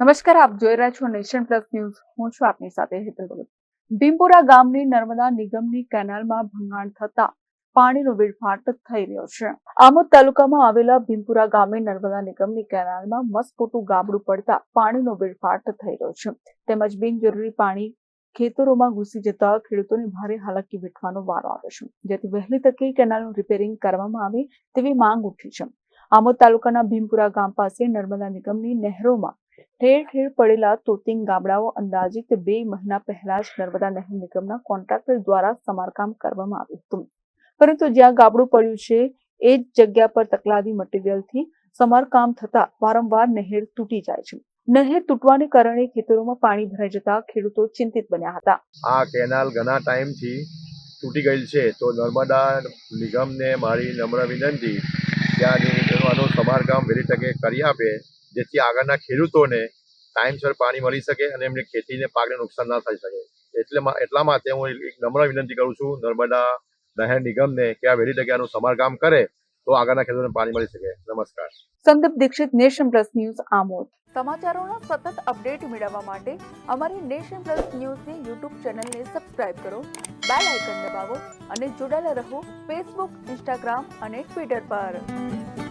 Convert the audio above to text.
નમસ્કાર, આપ જોઈ રહ્યા છો નેશન પ્લસ ન્યૂઝ. હું છું આપની સાથે હેતલ ભગત. ભીમપુરા ગામની નર્મદા નિગમની કેનાલમાં ભંગાણ થતા પાણીનો વેડફાટ થઈ રહ્યો છે. આમોદ તાલુકામાં આવેલા ભીમપુરા ગામે નર્મદા નિગમની કેનાલમાં મસ્કોટું ગાબડું પડતા પાણીનો વેડફાટ થઈ રહ્યો છે. તેમજ બિનજરૂરી પાણી ખેતરોમાં ઘૂસી જતા ખેડૂતોને ભારે હાલાકી વેઠવાનો વારો આવે છે. જેથી વહેલી તકે કેનાલનું રિપેરિંગ કરવામાં આવે તેવી માંગ ઉઠી છે. આમોદ તાલુકાના ભીમપુરા ગામ પાસે નર્મદા નિગમની નહેરોમાં ઠેર ઠેર પડેલા તોતિંગ ગામડાઓ અંદાજિત બે મહિના પહેલા જ નર્મદા નહેર નિગમના કોન્ટ્રાક્ટર દ્વારા સમારકામ કરવામાં આવ્યું હતું. પરંતુ જ્યાં ગાબડું પડ્યું છે, એ જ જગ્યા પર તકલાદી મટીરિયલથી સમારકામ થતા વારંવાર નહેર તૂટી જાય છે. નહેર તૂટવાને કારણે ખેતરોમાં પાણી ભરાઈ જતા ખેડૂતો ચિંતિત બન્યા હતા. આ કેનાલ ઘણા ટાઈમથી તૂટી ગયેલ છે, તો નર્મદા નિગમને મારી નમ્ર વિનંતી, ત્યાં આનું સમારકામ વહેલી તકે કરી આપે જેથી આગળના ખેડૂતોને ટાઈમસર પાણી મળી શકે અને એમની ખેતીને પાકને નુકસાન ના થઈ શકે. એટલે એટલા માટે હું એક નમ્ર વિનંતી કરું છું નર્મદા નહેર નિગમને કે આ વહેલી જગ્યાનું સમારકામ કરે તો આગળના ખેડૂતોને પાણી મળી શકે. નમસ્કાર. Sandeep Dixit, nation plus news, Amod. સમાચારોના સતત અપડેટ મેળવવા માટે અમારી નેશન પ્લસ ન્યૂઝની યુટ્યુબ ચેનલને સબસ્ક્રાઇબ કરો, બેલ આઇકન દબાવો અને જોડાયેલા રહો ફેસબુક, ઇન્સ્ટાગ્રામ અને ટ્વિટર પર.